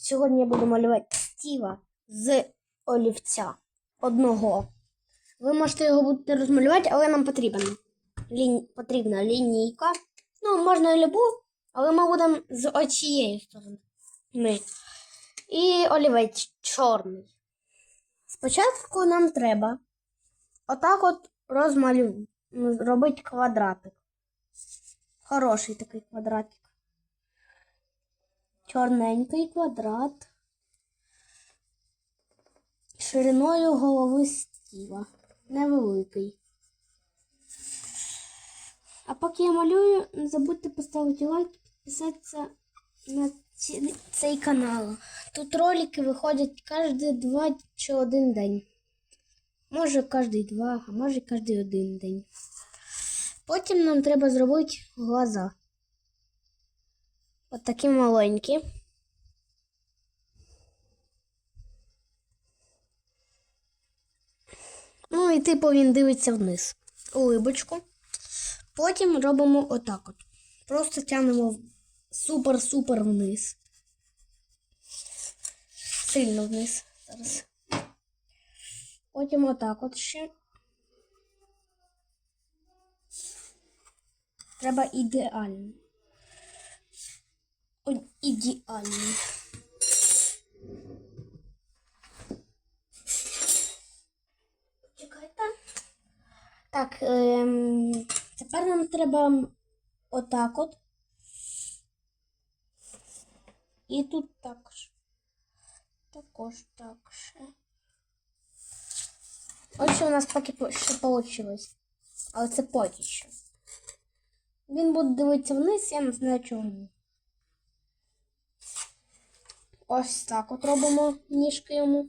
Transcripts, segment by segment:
Сьогодні я буду малювати Стіва з олівця одного. Ви можете його будете розмалювати, але нам потрібен. Лінь... потрібна лінійка. Ну, можна і любу, але ми будемо з оцієї сторони. Ми. І олівець чорний. Спочатку нам треба отак от розмалювати, робити квадратик. Хороший такий квадратик. Чорненький квадрат. Шириною голови стіла. Невеликий. А поки я малюю, не забудьте поставити лайк і підписатися на цей канал. Тут ролики виходять кожен два чи один день. Може кожен два, а може кожен один день. Потім нам треба зробити глаза. От такі маленькі. Ну і типу він дивиться вниз. Улибочку. Потім робимо отак от. Просто тягнемо супер-супер вниз. Сильно вниз. Зараз. Потім отак от ще. Треба ідеально. Ой. Чекайте. Так, ем, тепер нам треба отак от. І тут також. Також так ще. Ось що у нас поки по- ще вийшло. Але це поки що. Він буде дивитися вниз, я не знаю чому. Ось так от робимо ніжки йому.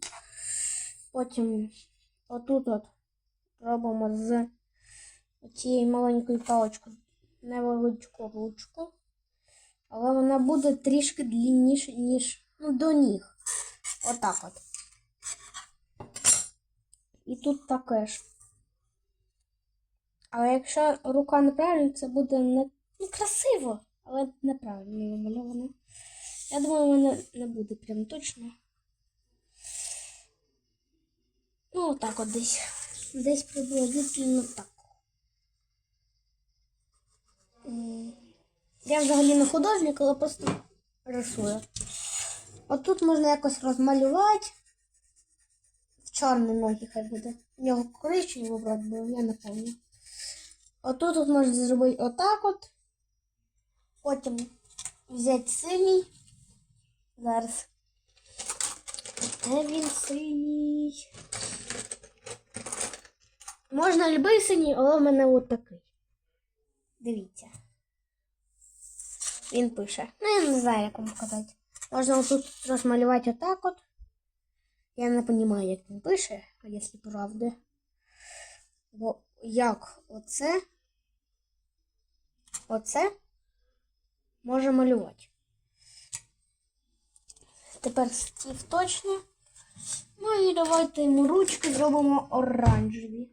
Потім отут от робимо з цієї маленької палички невеличку ручку. Але вона буде трішки длинніше, ніж ну, до ніг. Отак от. І тут також. Але якщо рука неправильна, це буде не ну, красиво, але неправильно намальовано. Я думаю, воно не буде прям точно. Ну, отак от десь. Десь приблизительно так. Я взагалі не художник, але просто рисую. От тут можна якось розмалювати. В чорні ноги хай буде. У нього коричневий вроді був, я не пам'ятаю. Отут от можна зробити отак от. Потім взяти синій. Зараз. Де він синій? Можна любий синій, але в мене от такий. Дивіться. Він пише. Ну, я не знаю, як вам показати. Можна отут розмалювати отак от. Я не розумію, як він пише, якщо правда. Бо як оце, оце може малювати. Тепер стів точно. Ну і давайте йому ручки зробимо оранжеві.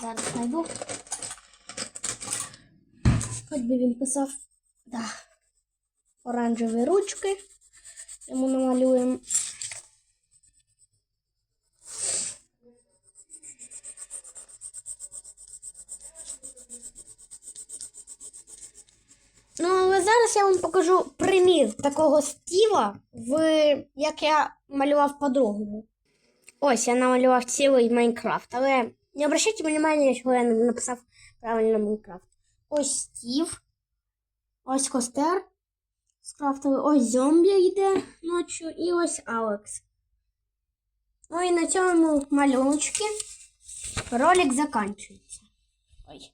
Зараз знайду. Хоч би він писав. Да. Оранжеві ручки. Йому намалюємо. Ну, але зараз я вам покажу примір такого стіва, в як я малював по-другому. Ось я намалював цілий Майнкрафт, але не обращайте внимання, що я написав правильно Майнкрафт. Ось стів, ось костер скрафтовий, ось зомбі йде ночі, і ось Алекс. Ну і на цьому малюночки ролик закінчується. Ой.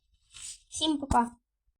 Всім пока.